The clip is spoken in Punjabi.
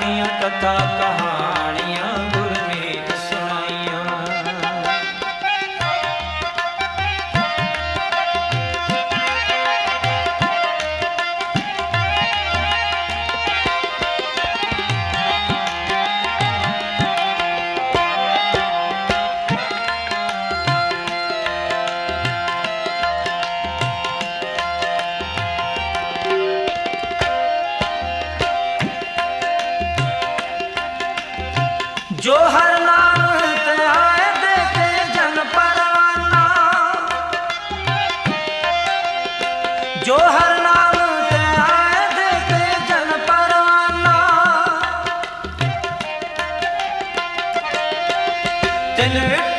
कथा कहा ਜੋ ਨਾਮ ਤੇ ਆਏ ਦੇਖੇ ਦੇਖੇ ਜਨ